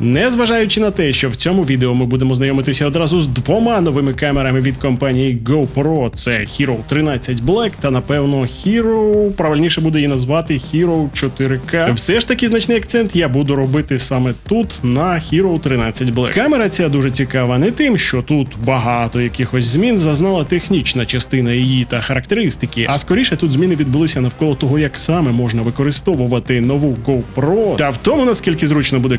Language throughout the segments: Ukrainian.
Незважаючи на те, що в цьому відео ми будемо знайомитися одразу з двома новими камерами від компанії GoPro, це Hero 13 Black та напевно Hero, правильніше буде її назвати Hero 4K. Все ж таки значний акцент я буду робити саме тут на Hero 13 Black. Камера ця дуже цікава не тим, що тут багато якихось змін зазнала технічна частина її та характеристики, а скоріше тут зміни відбулися навколо того, як саме можна використовувати нову GoPro, та в тому наскільки зручно буде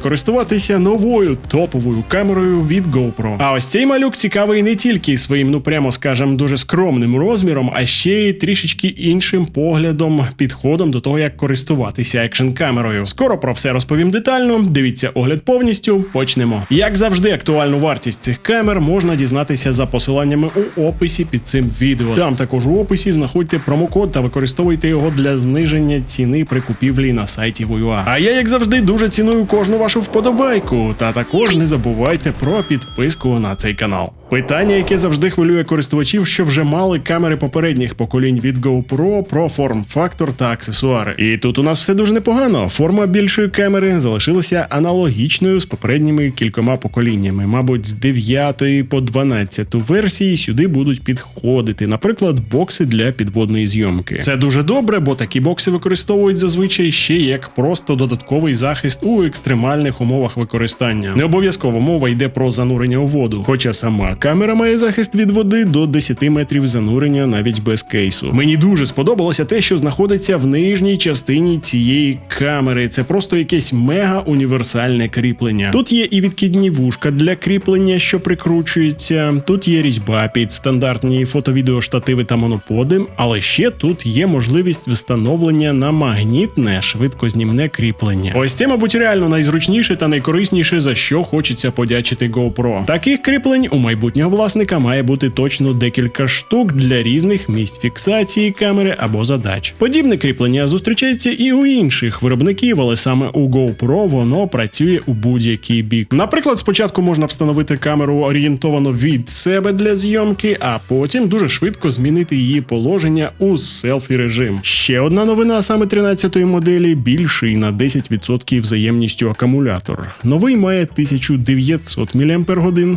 користуватися новою топовою камерою від GoPro. А ось цей малюк цікавий не тільки своїм, ну прямо скажем, дуже скромним розміром, а ще й трішечки іншим поглядом, підходом до того, як користуватися екшн камерою. Скоро про все розповім детально. Дивіться огляд повністю. Почнемо. Як завжди, актуальну вартість цих камер можна дізнатися за посиланнями у описі під цим відео. Там також у описі знаходьте промокод та використовуйте його для зниження ціни при купівлі на сайті Voyua. А я, як завжди, дуже ціную кожну вашу вподобайку. Та також не забувайте про підписку на цей канал. Питання, яке завжди хвилює користувачів, що вже мали камери попередніх поколінь від GoPro про форм-фактор та аксесуари. І тут у нас все дуже непогано. Форма більшої камери залишилася аналогічною з попередніми кількома поколіннями. Мабуть, з 9 по 12 версії сюди будуть підходити, наприклад, бокси для підводної зйомки. Це дуже добре, бо такі бокси використовують зазвичай ще як просто додатковий захист у екстремальних умовах використання. Не обов'язково мова йде про занурення у воду, хоча сама камера має захист від води до 10 метрів занурення навіть без кейсу. Мені дуже сподобалося те, що знаходиться в нижній частині цієї камери. Це просто якесь мега універсальне кріплення. Тут є і відкидні вушка для кріплення, що прикручується. Тут є різьба під стандартні фото-відеоштативи та моноподи, але ще тут є можливість встановлення на магнітне швидкознімне кріплення. Ось це, мабуть, реально найзручніше та найкорисніше, за що хочеться подячити GoPro. Таких кріплень у майбутнього власника має бути точно декілька штук для різних місць фіксації камери або задач. Подібне кріплення зустрічається і у інших виробників, але саме у GoPro воно працює у будь-який бік. Наприклад, спочатку можна встановити камеру орієнтовано від себе для зйомки, а потім дуже швидко змінити її положення у селфі режим. Ще одна новина саме 13-ї моделі більший на 10% взаємністю акумулятор. Новий має 1900 мАч.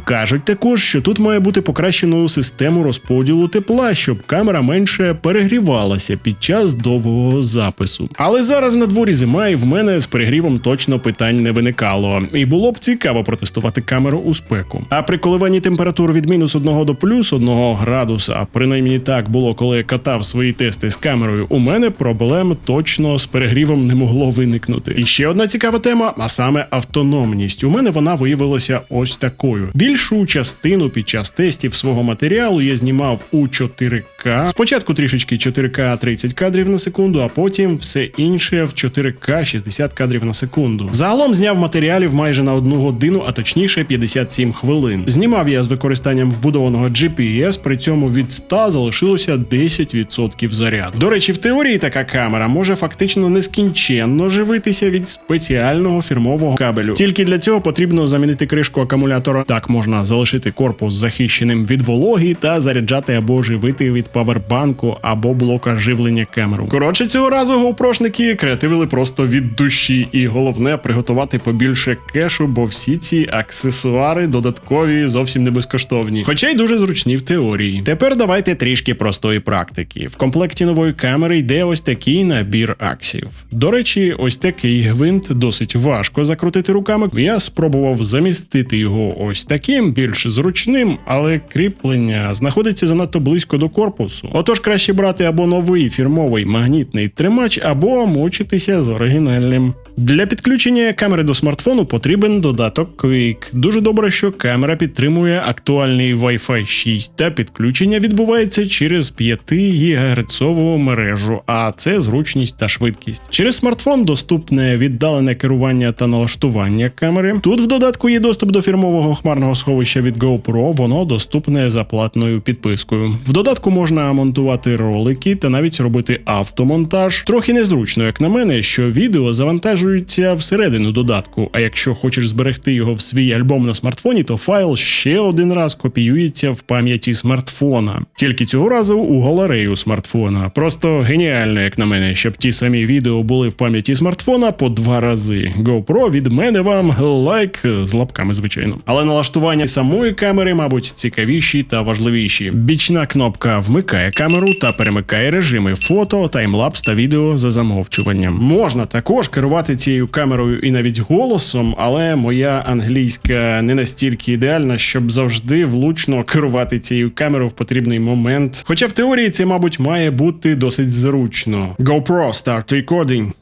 Кажуть також, що тут має бути покращеною систему розподілу тепла, щоб камера менше перегрівалася під час довгого запису. Але зараз на дворі зима, і в мене з перегрівом точно питань не виникало. І було б цікаво протестувати камеру у спеку. А при коливанні температур від мінус 1 до плюс 1 градуса, принаймні так було, коли я катав свої тести з камерою. У мене проблем точно з перегрівом не могло виникнути. І ще одна цікава тема, а саме автономність. У мене вона виявилася ось такою. Більшу частину під час тестів свого матеріалу я знімав у 4К. Спочатку трішечки 4К 30 кадрів на секунду, а потім все інше в 4К 60 кадрів на секунду. Загалом зняв матеріалів майже на одну годину, а точніше 57 хвилин. Знімав я з використанням вбудованого GPS, при цьому від 100 залишилося 10% заряду. До речі, в теорії така камера може фактично нескінченно живитися від спеціального фірмового кабелю. Тільки для цього потрібно замінити кришку акумулятора. Так можна залишити корпус захищеним від вологи та заряджати або живити від павербанку або блока живлення камеру. Коротше, цього разу гоупрошники креативили просто від душі, і головне приготувати побільше кешу, бо всі ці аксесуари додаткові зовсім не безкоштовні, хоча й дуже зручні в теорії. Тепер давайте трішки простої практики. В комплекті нової камери йде ось такий набір аксів. До речі, ось такий гвинт досить важко закрутити руками. Я спробував замістити його ось таким, більш зручним, але кріплення знаходиться занадто близько до корпусу. Отож, краще брати або новий фірмовий магнітний тримач, або мучитися з оригінальним. Для підключення камери до смартфону потрібен додаток Quick. Дуже добре, що камера підтримує актуальний Wi-Fi 6, та підключення відбувається через 5 ГГц мережу, а це зручність та швидкість. Через смартфон доступне віддалене керування та налаштування камери. Тут в додатку є доступ до фірмового хмарного сховища від GoPro GoPro воно доступне за платною підпискою. В додатку можна монтувати ролики та навіть робити автомонтаж. Трохи незручно, як на мене, що відео завантажується всередину додатку. А якщо хочеш зберегти його в свій альбом на смартфоні, то файл ще один раз копіюється в пам'яті смартфона. Тільки цього разу у галерею смартфона. Просто геніально, як на мене, щоб ті самі відео були в пам'яті смартфона по два рази. GoPro від мене вам лайк з лапками, звичайно. Але налаштування самої камери, мабуть, цікавіші та важливіші. Бічна кнопка вмикає камеру та перемикає режими фото, таймлапс та відео за замовчуванням. Можна також керувати цією камерою і навіть голосом, але моя англійська не настільки ідеальна, щоб завжди влучно керувати цією камерою в потрібний момент. Хоча в теорії це, мабуть, має бути досить зручно. GoPro Start Recording.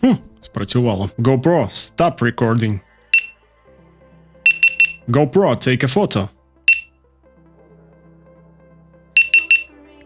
Хм, спрацювало. GoPro Stop Recording. GoPro Take a photo.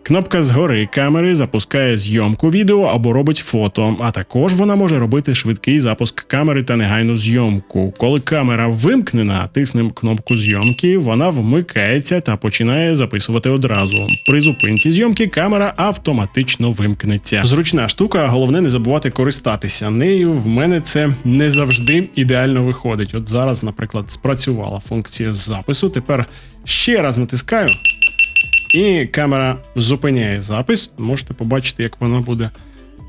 Кнопка згори камери запускає зйомку відео або робить фото, а також вона може робити швидкий запуск камери та негайну зйомку. Коли камера вимкнена, тиснемо кнопку зйомки, вона вмикається та починає записувати одразу. При зупинці зйомки камера автоматично вимкнеться. Зручна штука, головне не забувати користатися нею. В мене це не завжди ідеально виходить. От зараз, наприклад, спрацювала функція запису. Тепер ще раз натискаю. І камера зупиняє запис. Можете побачити, як вона буде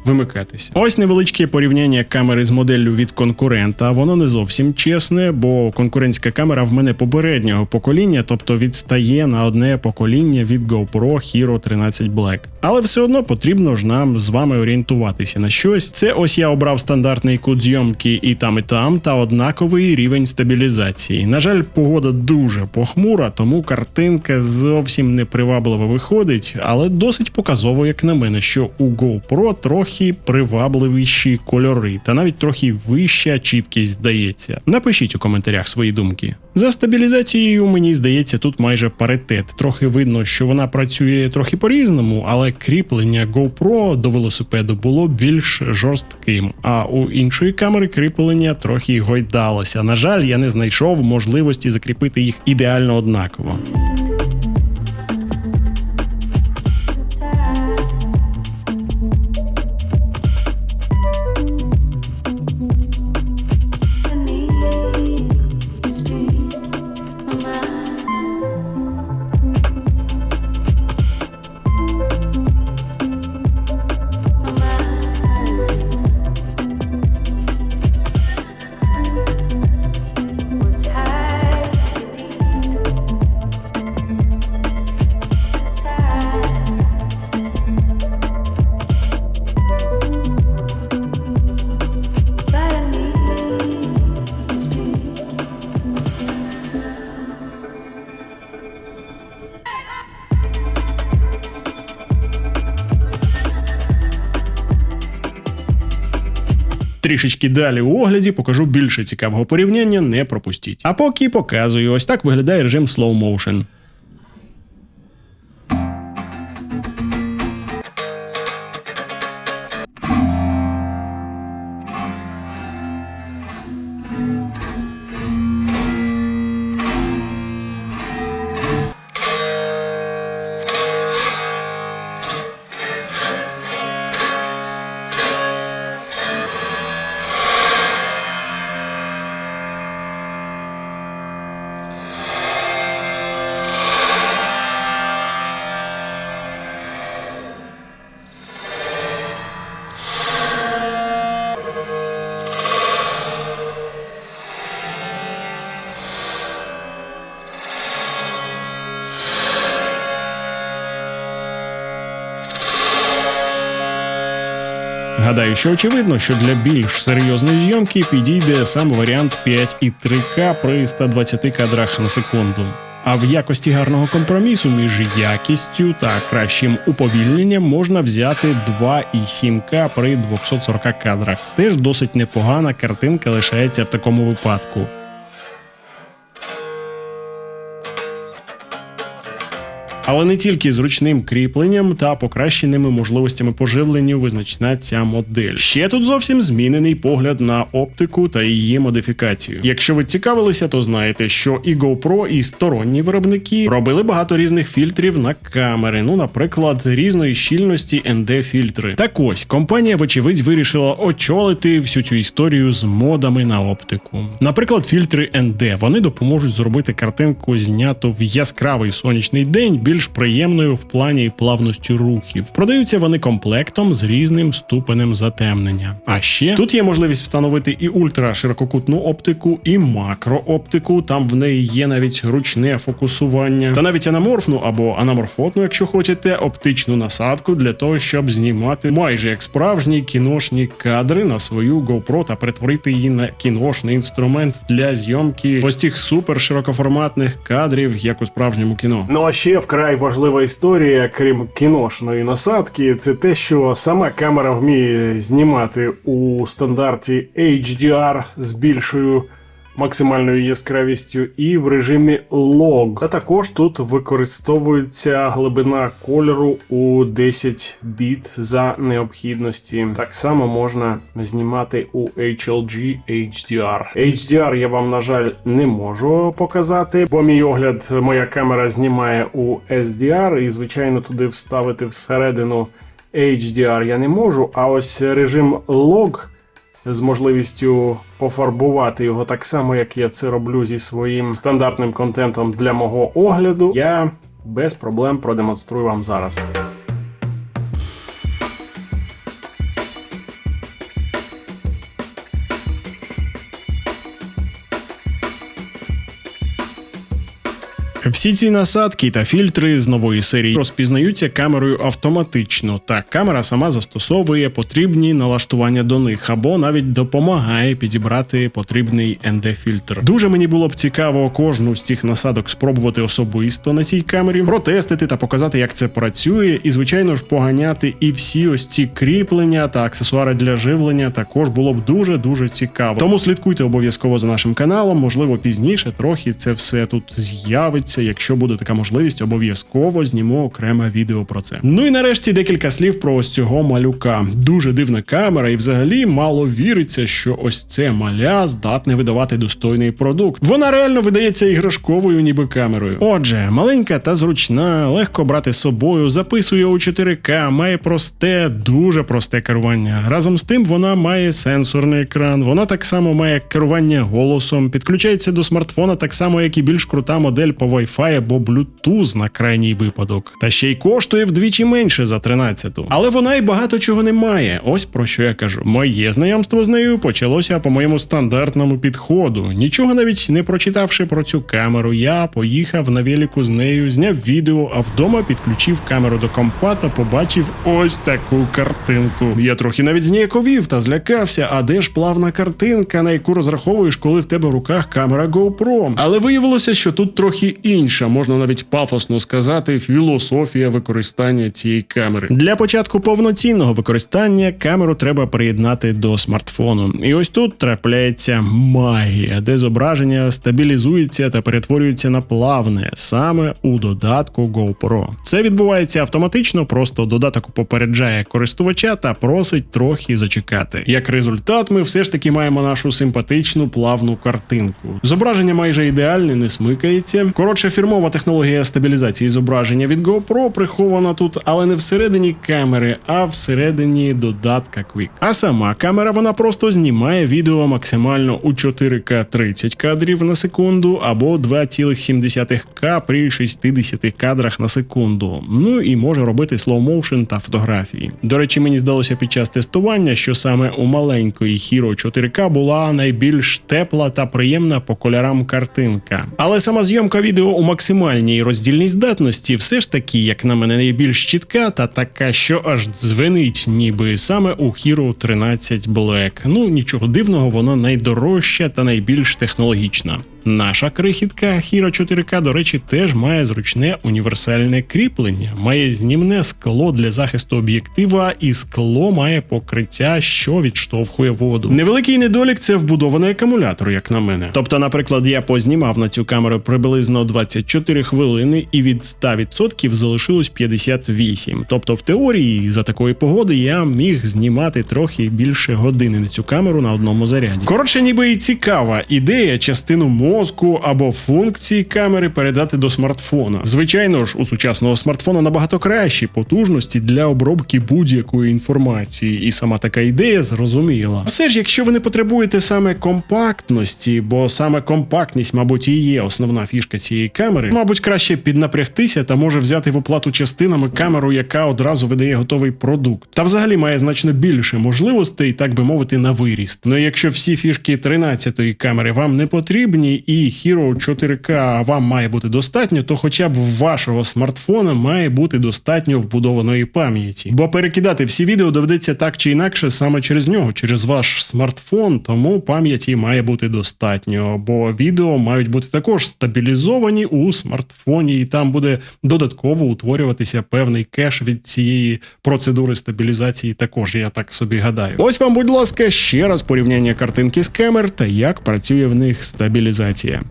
вимикатися. Ось невеличке порівняння камери з моделлю від конкурента. Воно не зовсім чесне, бо конкурентська камера в мене попереднього покоління, тобто відстає на одне покоління від GoPro Hero 13 Black. Але все одно потрібно ж нам з вами орієнтуватися на щось. Це ось я обрав стандартний кут зйомки і там, і там, та однаковий рівень стабілізації. На жаль, погода дуже похмура, тому картинка зовсім не привабливо виходить, але досить показово, як на мене, що у GoPro трохи привабливіші кольори, та навіть трохи вища чіткість здається. Напишіть у коментарях свої думки. За стабілізацією, мені здається, тут майже паритет. Трохи видно, що вона працює трохи по-різному, але кріплення GoPro до велосипеду було більш жорстким. А у іншої камери кріплення трохи гойдалося. На жаль, я не знайшов можливості закріпити їх ідеально однаково. Трішечки далі у огляді покажу більше цікавого порівняння, не пропустіть. А поки показую, ось так виглядає режим Slow Motion. Гадаю, що очевидно, що для більш серйозної зйомки підійде сам варіант 5,3К при 120 кадрах на секунду. А в якості гарного компромісу між якістю та кращим уповільненням можна взяти 2,7К при 240 кадрах. Теж досить непогана картинка лишається в такому випадку. Але не тільки зручним кріпленням та покращеними можливостями поживлення визначна ця модель. Ще тут зовсім змінений погляд на оптику та її модифікацію. Якщо ви цікавилися, то знаєте, що і GoPro, і сторонні виробники робили багато різних фільтрів на камери. Ну, наприклад, різної щільності ND фільтри. Так ось компанія, вочевидь, вирішила очолити всю цю історію з модами на оптику. Наприклад, фільтри ND вони допоможуть зробити картинку зняту в яскравий сонячний день більш приємною в плані плавності рухів. Продаються вони комплектом з різним ступенем затемнення. А ще тут є можливість встановити і ультраширококутну оптику, і макрооптику. Там в неї є навіть ручне фокусування, та навіть анаморфну або анаморфотну, якщо хочете, оптичну насадку для того, щоб знімати майже як справжні кіношні кадри на свою GoPro та перетворити її на кіношний інструмент для зйомки ось цих супер широкоформатних кадрів, як у справжньому кіно. Ну а ще вкрай важлива історія, крім кіношної насадки, це те, що сама камера вміє знімати у стандарті HDR з більшою максимальною яскравістю і в режимі лог. А також тут використовується глибина кольору у 10 біт за необхідності. Так само можна знімати у HLG HDR. HDR я вам, на жаль, не можу показати, бо мій огляд, моя камера знімає у SDR, і звичайно туди вставити всередину HDR я не можу. А ось режим лог з можливістю пофарбувати його так само, як я це роблю зі своїм стандартним контентом для мого огляду, я без проблем продемонструю вам зараз. Всі ці насадки та фільтри з нової серії розпізнаються камерою автоматично, та камера сама застосовує потрібні налаштування до них або навіть допомагає підібрати потрібний ND-фільтр. Дуже мені було б цікаво кожну з цих насадок спробувати особисто на цій камері, протестити та показати, як це працює, і звичайно ж поганяти і всі ось ці кріплення та аксесуари для живлення також було б дуже дуже цікаво. Тому слідкуйте обов'язково за нашим каналом. Можливо, пізніше трохи це все тут з'явиться. Якщо буде така можливість, обов'язково зніму окреме відео про це. Ну і нарешті декілька слів про ось цього малюка. Дуже дивна камера, і взагалі мало віриться, що ось це маля здатне видавати достойний продукт. Вона реально видається іграшковою, ніби камерою. Отже, маленька та зручна, легко брати з собою, записує у 4К, має просте, дуже просте керування. Разом з тим вона має сенсорний екран. Вона так само має керування голосом, підключається до смартфона так само, як і більш крута модель по Wi-Fi або Bluetooth на крайній випадок. Та ще й коштує вдвічі менше за 13-ту. Але вона й багато чого не має. Ось про що я кажу. Моє знайомство з нею почалося по моєму стандартному підходу. Нічого навіть не прочитавши про цю камеру, я поїхав на велику з нею, зняв відео, а вдома підключив камеру до компа та побачив ось таку картинку. Я трохи навіть зніяковів та злякався. А де ж плавна картинка, на яку розраховуєш, коли в тебе в руках камера GoPro? Але виявилося, що тут трохи інша, можна навіть пафосно сказати, філософія використання цієї камери. Для початку повноцінного використання камеру треба приєднати до смартфону. І ось тут трапляється магія, де зображення стабілізується та перетворюється на плавне саме у додатку GoPro. Це відбувається автоматично, просто додаток попереджає користувача та просить трохи зачекати. Як результат, ми все ж таки маємо нашу симпатичну плавну картинку. Зображення майже ідеальне, не смикається. Коротше, фірмова технологія стабілізації зображення від GoPro прихована тут, але не всередині камери, а всередині додатка Quick. А сама камера вона просто знімає відео максимально у 4К 30 кадрів на секунду або 2,7К при 60 кадрах на секунду. Ну і може робити motion та фотографії. До речі, мені здалося під час тестування, що саме у маленької Hero 4K була найбільш тепла та приємна по кольорам картинка. Але сама зйомка відео у максимальній роздільній здатності все ж таки, як на мене, найбільш чітка та така, що аж дзвенить, ніби саме у Hero 13 Black. Ну нічого дивного, вона найдорожча та найбільш технологічна. Наша крихітка Hero 4K, до речі, теж має зручне універсальне кріплення, має знімне скло для захисту об'єктива, і скло має покриття, що відштовхує воду. Невеликий недолік це вбудований акумулятор, як на мене. Тобто, наприклад, я познімав на цю камеру приблизно 24 хвилини, і від 100% залишилось 58. Тобто, в теорії, за такої погоди я міг знімати трохи більше години на цю камеру на одному заряді. Коротше, ніби і цікава ідея частину мозку або функції камери передати до смартфона. Звичайно ж, у сучасного смартфона набагато кращі потужності для обробки будь-якої інформації, і сама така ідея зрозуміла. Все ж, якщо ви не потребуєте саме компактності, бо саме компактність, мабуть, і є основна фішка цієї камери, мабуть, краще піднапрягтися та може взяти в оплату частинами камеру, яка одразу видає готовий продукт. Та взагалі має значно більше можливостей, так би мовити, на виріст. Ну якщо всі фішки 13-ї камери вам не потрібні, і Hero 4K вам має бути достатньо, то хоча б вашого смартфона має бути достатньо вбудованої пам'яті. Бо перекидати всі відео доведеться так чи інакше саме через нього, через ваш смартфон, тому пам'яті має бути достатньо, бо відео мають бути також стабілізовані у смартфоні, і там буде додатково утворюватися певний кеш від цієї процедури стабілізації. Також я так собі гадаю. Ось вам, будь ласка, ще раз порівняння картинки з камер та як працює в них стабілізація.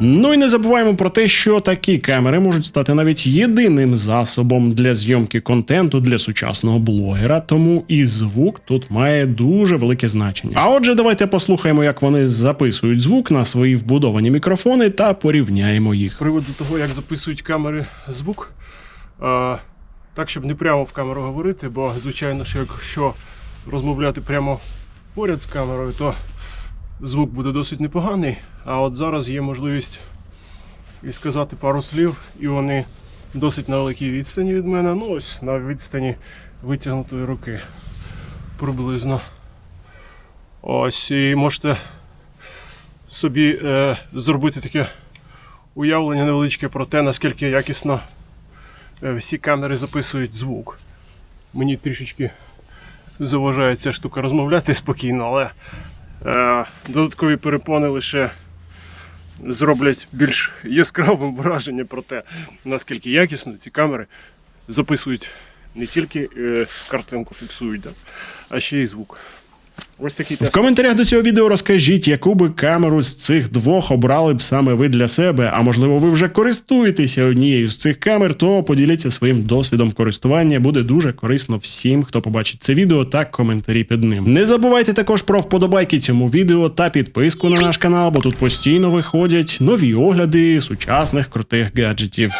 Ну і не забуваємо про те, що такі камери можуть стати навіть єдиним засобом для зйомки контенту для сучасного блогера, тому і звук тут має дуже велике значення. А отже, давайте послухаємо, як вони записують звук на свої вбудовані мікрофони та порівняємо їх. З приводу того, як записують камери звук, а, так, щоб не прямо в камеру говорити, бо, звичайно, що якщо розмовляти прямо поряд з камерою, то звук буде досить непоганий. А от зараз є можливість і сказати пару слів, і вони досить на великій відстані від мене. Ну, ось на відстані витягнутої руки приблизно. Ось, і можете собі е, зробити таке уявлення невеличке про те, наскільки якісно е, всі камери записують звук. Мені трішечки заважає ця штука розмовляти спокійно, але додаткові перепони лише зроблять більш яскравим враження про те, наскільки якісно ці камери записують не тільки е, картинку фіксують, а ще й звук. Ось такий В коментарях до цього відео розкажіть, яку би камеру з цих двох обрали б саме ви для себе. А можливо, ви вже користуєтеся однією з цих камер, то поділіться своїм досвідом користування. Буде дуже корисно всім, хто побачить це відео та коментарі під ним. Не забувайте також про вподобайки цьому відео та підписку на наш канал, бо тут постійно виходять нові огляди сучасних крутих гаджетів.